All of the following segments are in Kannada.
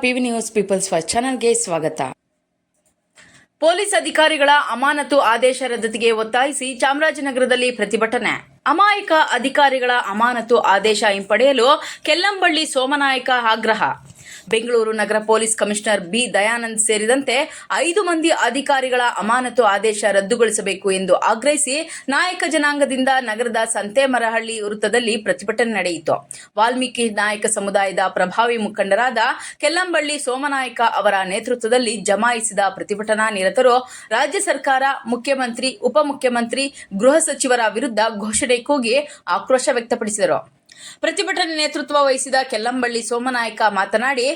ಪಿವಿ ನ್ಯೂಸ್ ಪೀಪಲ್ಸ್ ಫಸ್ಟ್ ಚಾನಲ್ಗೆ ಸ್ವಾಗತ. ಪೊಲೀಸ್ ಅಧಿಕಾರಿಗಳ ಅಮಾನತು ಆದೇಶ ರದ್ದತಿಗೆ ಒತ್ತಾಯಿಸಿ ಚಾಮರಾಜನಗರದಲ್ಲಿ ಪ್ರತಿಭಟನೆ. ಅಮಾಯಕ ಅಧಿಕಾರಿಗಳ ಅಮಾನತು ಆದೇಶ ಹಿಂಪಡೆಯಲು ಕೆಲ್ಲಂಬಳ್ಳಿ ಸೋಮನಾಯಕ ಆಗ್ರಹ. ಬೆಂಗಳೂರು ನಗರ ಪೊಲೀಸ್ ಕಮಿಷನರ್ ಬಿ ದಯಾನಂದ್ ಸೇರಿದಂತೆ ಐದು ಮಂದಿ ಅಧಿಕಾರಿಗಳ ಅಮಾನತು ಆದೇಶ ರದ್ದುಗೊಳಿಸಬೇಕು ಎಂದು ಆಗ್ರಹಿಸಿ ನಾಯಕ ಜನಾಂಗದಿಂದ ನಗರದ ಸಂತೇಮರಹಳ್ಳಿ ವೃತ್ತದಲ್ಲಿ ಪ್ರತಿಭಟನೆ ನಡೆಯಿತು. ವಾಲ್ಮೀಕಿ ನಾಯಕ ಸಮುದಾಯದ ಪ್ರಭಾವಿ ಮುಖಂಡರಾದ ಕೆಲ್ಲಂಬಳ್ಳಿ ಸೋಮನಾಯಕ ಅವರ ನೇತೃತ್ವದಲ್ಲಿ ಜಮಾಯಿಸಿದ ಪ್ರತಿಭಟನಾ ನಿರತರು ರಾಜ್ಯ ಸರ್ಕಾರ, ಮುಖ್ಯಮಂತ್ರಿ, ಉಪಮುಖ್ಯಮಂತ್ರಿ, ಗೃಹ ಸಚಿವರ ವಿರುದ್ಧ ಘೋಷಣೆ ಕೂಗಿ ಆಕ್ರೋಶ ವ್ಯಕ್ತಪಡಿಸಿದರು. ಪ್ರತಿಭಟನೆ ನೇತೃತ್ವ ವಹಿಸಿದ ಕೆಲ್ಲಂಬಳ್ಳಿ ಸೋಮನಾಯಕ ಮಾತನಾಡಿ,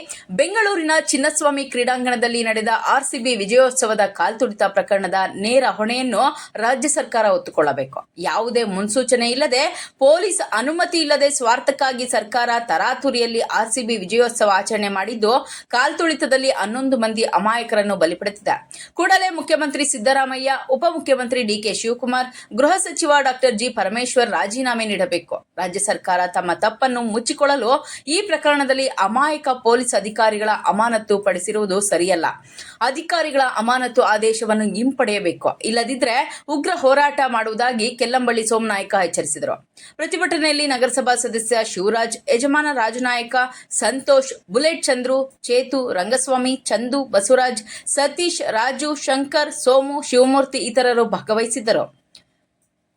ಬೆಂಗಳೂರಿನ ಚಿನ್ನಸ್ವಾಮಿ ಕ್ರೀಡಾಂಗಣದಲ್ಲಿ ನಡೆದ ಆರ್ಸಿಬಿ ವಿಜಯೋತ್ಸವದ ಕಾಲ್ತುಳಿತ ಪ್ರಕರಣದ ನೇರ ಹೊಣೆಯನ್ನು ರಾಜ್ಯ ಸರ್ಕಾರ ಹೊತ್ತುಕೊಳ್ಳಬೇಕು ಯಾವುದೇ ಮುನ್ಸೂಚನೆ ಇಲ್ಲದೆ, ಪೊಲೀಸ್ ಅನುಮತಿ ಇಲ್ಲದೆ ಸ್ವಾರ್ಥಕ್ಕಾಗಿ ಸರ್ಕಾರ ತರಾತುರಿಯಲ್ಲಿ ಆರ್ಸಿಬಿ ವಿಜಯೋತ್ಸವ ಆಚರಣೆ ಮಾಡಿದ್ದು, ಕಾಲ್ತುಳಿತದಲ್ಲಿ ಹನ್ನೊಂದು ಮಂದಿ ಅಮಾಯಕರನ್ನು ಬಲಿಪಡೆದಿದೆ ಕೂಡಲೇ ಮುಖ್ಯಮಂತ್ರಿ ಸಿದ್ದರಾಮಯ್ಯ, ಉಪಮುಖ್ಯಮಂತ್ರಿ ಡಿಕೆ ಶಿವಕುಮಾರ್, ಗೃಹ ಸಚಿವ ಡಾಕ್ಟರ್ ಜಿ ಪರಮೇಶ್ವರ್ ರಾಜೀನಾಮೆ ನೀಡಬೇಕು. ರಾಜ್ಯ ಸರ್ಕಾರ ತಮ್ಮ ತಪ್ಪನ್ನು ಮುಚ್ಚಿಕೊಳ್ಳಲು ಈ ಪ್ರಕರಣದಲ್ಲಿ ಅಮಾಯಕ ಪೊಲೀಸ್ ಅಧಿಕಾರಿಗಳ ಅಮಾನತು ಪಡಿಸಿರುವುದು ಸರಿಯಲ್ಲ. ಅಧಿಕಾರಿಗಳ ಅಮಾನತು ಆದೇಶವನ್ನು ಹಿಂಪಡೆಯಬೇಕು. ಇಲ್ಲದಿದ್ದರೆ ಉಗ್ರ ಹೋರಾಟ ಮಾಡುವುದಾಗಿ ಕೆಲ್ಲಂಬಳ್ಳಿ ಸೋಮನಾಯಕ ಎಚ್ಚರಿಸಿದರು. ಪ್ರತಿಭಟನೆಯಲ್ಲಿ ನಗರಸಭಾ ಸದಸ್ಯ ಶಿವರಾಜ್, ಯಜಮಾನ ರಾಜನಾಯಕ ಸಂತೋಷ್, ಬುಲೆಟ್ ಚಂದ್ರು, ಚೇತು, ರಂಗಸ್ವಾಮಿ, ಚಂದು, ಬಸವರಾಜ್, ಸತೀಶ್, ರಾಜು, ಶಂಕರ್, ಸೋಮು, ಶಿವಮೂರ್ತಿ ಇತರರು ಭಾಗವಹಿಸಿದ್ದರು.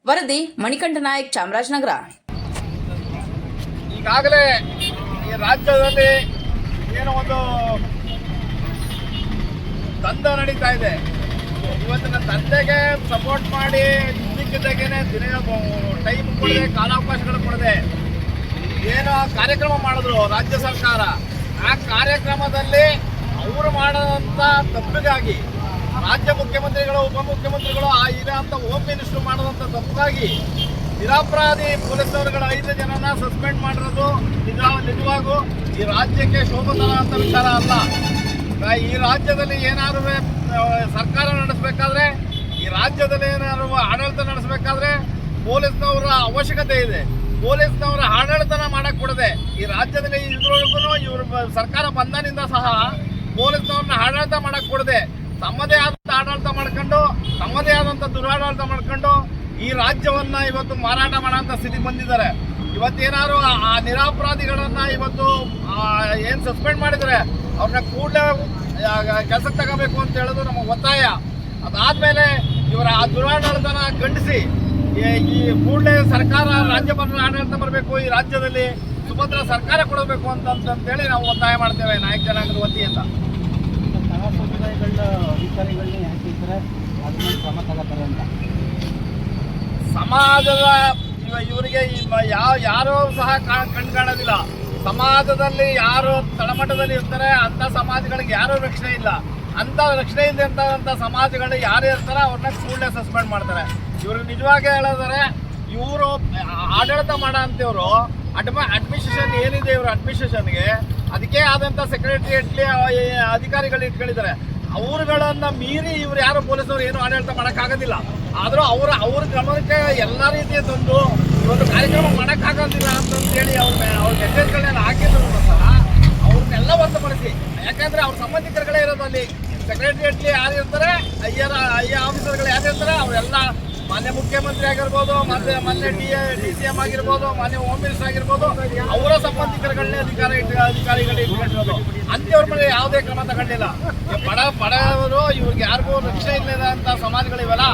ವರದಿ ಮಣಿಕಂಠ ನಾಯಕ್ ಚಾಮರಾಜನಗರ. ಈಗಾಗಲೇ ಈ ರಾಜ್ಯದಲ್ಲಿ ಏನೋ ಒಂದು ದಂಧ ನಡೀತಾ ಇದೆ. ಒಂದು ನನ್ನ ತಂದೆಗೆ ಸಪೋರ್ಟ್ ಮಾಡಿ ಇದ್ದಕ್ಕಿದ್ದಾಗೇನೆ ದಿನ ಟೈಮ್ ಕೊಡದೆ, ಕಾಲಾವಕಾಶಗಳು ಕೊಡದೆ ಏನೋ ಕಾರ್ಯಕ್ರಮ ಮಾಡಿದ್ರು ರಾಜ್ಯ ಸರ್ಕಾರ. ಆ ಕಾರ್ಯಕ್ರಮದಲ್ಲಿ ಅವರು ಮಾಡದಂತ ತಪ್ಪಿಗಾಗಿ ರಾಜ್ಯ ಮುಖ್ಯಮಂತ್ರಿಗಳು, ಉಪಮುಖ್ಯಮಂತ್ರಿಗಳು ಆ ಇರೋಂಥ ಹೋಮ್ ಮಿನಿಸ್ಟರ್ ಮಾಡಿದಂಥ ತಪ್ಪಿಗಾಗಿ ನಿರಪರಾಧಿ ಪೊಲೀಸರುಗಳ ಐದು ಜನನ ಸಸ್ಪೆಂಡ್ ಮಾಡಿರೋದು ನಿಜ ನಿಜವಾಗೂ ಈ ರಾಜ್ಯಕ್ಕೆ ಶೋಭನ ಅಂತ ವಿಚಾರ ಅಲ್ಲ. ಈ ರಾಜ್ಯದಲ್ಲಿ ಏನಾದರೂ ಸರ್ಕಾರ ನಡೆಸಬೇಕಾದ್ರೆ, ಈ ರಾಜ್ಯದಲ್ಲಿ ಏನಾದ್ರು ಆಡಳಿತ ನಡೆಸಬೇಕಾದ್ರೆ ಪೊಲೀಸ್ನವರ ಅವಶ್ಯಕತೆ ಇದೆ. ಪೊಲೀಸ್ನವರ ಆಡಳಿತನ ಮಾಡಕ್ ಕೊಡದೆ ಈ ರಾಜ್ಯದಲ್ಲಿ ಇದ್ರೊಳಗೂ ಇವರು ಸರ್ಕಾರ ಬಂಧನದಿಂದ ಸಹ ಪೊಲೀಸ್ನವ್ರನ್ನ ಆಡಳಿತ ಮಾಡಕ್ ಕೊಡದೆ ತಮ್ಮದೇ ಆದಂಥ ಆಡಳಿತ ಮಾಡ್ಕೊಂಡು, ತಮ್ಮದೇ ಆದಂಥ ದುರಾಡಳಿತ ಮಾಡ್ಕೊಂಡು ಈ ರಾಜ್ಯವನ್ನ ಇವತ್ತು ಮಾರಾಟ ಮಾಡೋಂಥ ಸ್ಥಿತಿ ಬಂದಿದ್ದಾರೆ. ಇವತ್ತೇನಾದ್ರು ಆ- ನಿರಾಪರಾಧಿಗಳನ್ನ ಇವತ್ತು ಏನ್ ಸಸ್ಪೆಂಡ್ ಮಾಡಿದ್ದಾರೆ ಅವ್ರನ್ನ ಕೂಡಲೇ ಕೆಲಸಕ್ಕೆ ತಗೋಬೇಕು ಅಂತ ಹೇಳೋದು ನಮ್ಮ ಒತ್ತಾಯ. ಅದಾದ್ಮೇಲೆ ಇವರ ಆ ದುರಾಡಳಿತನ ಖಂಡಿಸಿ ಈ- ಕೂಡಲೇ ಸರ್ಕಾರ ರಾಜ್ಯ ಆಡಳಿತ ಬರಬೇಕು, ಈ ರಾಜ್ಯದಲ್ಲಿ ಸುಭದ್ರ ಸರ್ಕಾರ ಕೊಡಬೇಕು ಅಂತ ಅಂತೇಳಿ ನಾವು ಒತ್ತಾಯ ಮಾಡ್ತೇವೆ ನಾಯಕ ಜನಾಂಗದ ವತಿಯಿಂದ. ಸಮುದಾಯಗಳ ಅಧಿಕಾರಿಗಳನ್ನ ಯಾಕೆ ಕ್ರಮ ಅಂತ. ಸಮಾಜದ, ಇವ- ಇವರಿಗೆ ಇವ- ಯಾವ, ಯಾರೂ ಸಹ ಕಣ್ ಕಾಣೋದಿಲ್ಲ ಸಮಾಜದಲ್ಲಿ ಯಾರು ತಳಮಟ್ಟದಲ್ಲಿ ಇರ್ತಾರೆ ಅಂತ ಸಮಾಜಗಳಿಗೆ ಯಾರೂ ರಕ್ಷಣೆ ಇಲ್ಲ. ಅಂತ ರಕ್ಷಣೆ ಇದೆ ಅಂತ ಸಮಾಜಗಳು ಯಾರು ಇರ್ತಾರೆ ಅವ್ರನ್ನ ಕೂಡಲೇ ಸಸ್ಪೆಂಡ್ ಮಾಡ್ತಾರೆ. ಇವ್ರಿಗೆ ನಿಜವಾಗಿ ಹೇಳೋದಾರೆ ಇವರು ಆಡಳಿತ ಮಾಡೋ ಅಂತವ್ರು, ಅಡ್ಮ, ಅಡ್ಮಿನಿಸ್ಟ್ರೇಷನ್ ಏನಿದೆ ಇವರು ಅಡ್ಮಿನಿಸ್ಟ್ರೇಷನ್ಗೆ, ಅದಕ್ಕೆ ಆದಂಥ ಸೆಕ್ರೆಟರಿಯೇಟ್ಲಿ ಅಧಿಕಾರಿಗಳು ಇಟ್ಕೊಂಡಿದ್ದಾರೆ. ಅವರುಗಳನ್ನು ಮೀರಿ ಇವ್ರು ಯಾರು ಪೊಲೀಸರು ಏನು ಆಡಳಿತ ಮಾಡೋಕ್ಕಾಗೋದಿಲ್ಲ. ಆದರೂ ಅವರ, ಅವ್ರ ಗಮನಕ್ಕೆ ಎಲ್ಲ ರೀತಿಯ ತಂದು ಒಂದು ಕಾರ್ಯಕ್ರಮ ಮಾಡೋಕ್ಕಾಗೋದಿಲ್ಲ ಅಂತಂತೇಳಿ ಅವ್ರ ಅವ್ರ ಮೆಸೇಜ್ಗಳನ್ನೆಲ್ಲ ಹಾಕಿದ್ರು ಸಹ ಅವ್ರನ್ನೆಲ್ಲ ಹೊರತುಪಡಿಸಿ, ಯಾಕಂದ್ರೆ ಅವ್ರ ಸಂಬಂಧಿಕರುಗಳೇ ಇರೋದು ಅಲ್ಲಿ ಸೆಕ್ರೆಟರಿಯೇಟ್ಲಿ ಯಾರು ಇರ್ತಾರೆ, ಅಯ್ಯರ ಅಯ್ಯ ಆಫೀಸರ್ಗಳು ಯಾರು ಇರ್ತಾರೆ, ಅವರೆಲ್ಲ ಮಾನ್ಯ ಮುಖ್ಯಮಂತ್ರಿ ಆಗಿರ್ಬೋದು, ಮತ್ತೆ ಮಾನ್ಯ ಡಿ ಡಿ ಸಿ ಎಂ ಆಗಿರ್ಬೋದು, ಮಾನ್ಯ ಹೋಮ್ ಮಿನಿಸ್ಟರ್ ಆಗಿರ್ಬೋದು, ಅವರ ಸಂಬಂಧಿಕರುಗಳನ್ನೇ ಅಧಿಕಾರ ಇಟ್ಟು, ಅಧಿಕಾರಿಗಳು ಇಟ್ಕೊಂಡಿರೋದು. ಅಂತವ್ರ ಮೇಲೆ ಯಾವುದೇ ಕ್ರಮ ತಗೊಂಡಿಲ್ಲ. ಬಡ ಬಡವರು ಇವ್ರಿಗೆ ಯಾರಿಗೂ ರಕ್ಷಣೆ ಇಲ್ಲದಂತ ಸಮಾಜಗಳಿವಲ್ಲ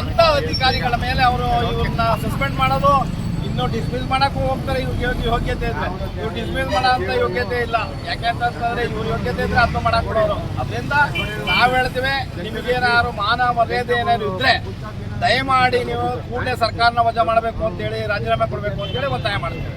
ಅಂತ ಅಧಿಕಾರಿಗಳ ಮೇಲೆ ಅವರು ಇವ್ರನ್ನ ಸಸ್ಪೆಂಡ್ ಮಾಡೋದು, ಇನ್ನು ಡಿಸ್ಮಿಸ್ ಮಾಡಕ್ಕೂ ಹೋಗ್ತಾರೆ, ಇವ್ರಿಗೆ ಯೋಗ್ಯ- ಯೋಗ್ಯತೆ ಇದ್ರೆ ಇವ್ರು ಡಿಸ್ಮಿಸ್ ಮಾಡೋ ಅಂತ ಯೋಗ್ಯತೆ ಇಲ್ಲ. ಯಾಕೆಂತಂದ್ರೆ ಇವ್ರ ಯೋಗ್ಯತೆ ಇದ್ರೆ ಅದನ್ನು ಮಾಡಕ್ ಕೊಡೋರು. ಅದರಿಂದ ನಾವ್ ಹೇಳ್ತೀವಿ, ನಿಮಗೇನಾದ್ರು ಮಾನ ಮರ್ಯಾದೆ ಏನಾದ್ರು ಇದ್ರೆ ದಯಮಾಡಿ ನೀವು ಕೂಡಲೇ ಸರ್ಕಾರನ ವಜಾ ಮಾಡಬೇಕು ಅಂತೇಳಿ ರಾಜೀನಾಮೆ ಕೊಡಬೇಕು ಅಂತೇಳಿ ಒತ್ತಾಯ ಮಾಡ್ತೀವಿ.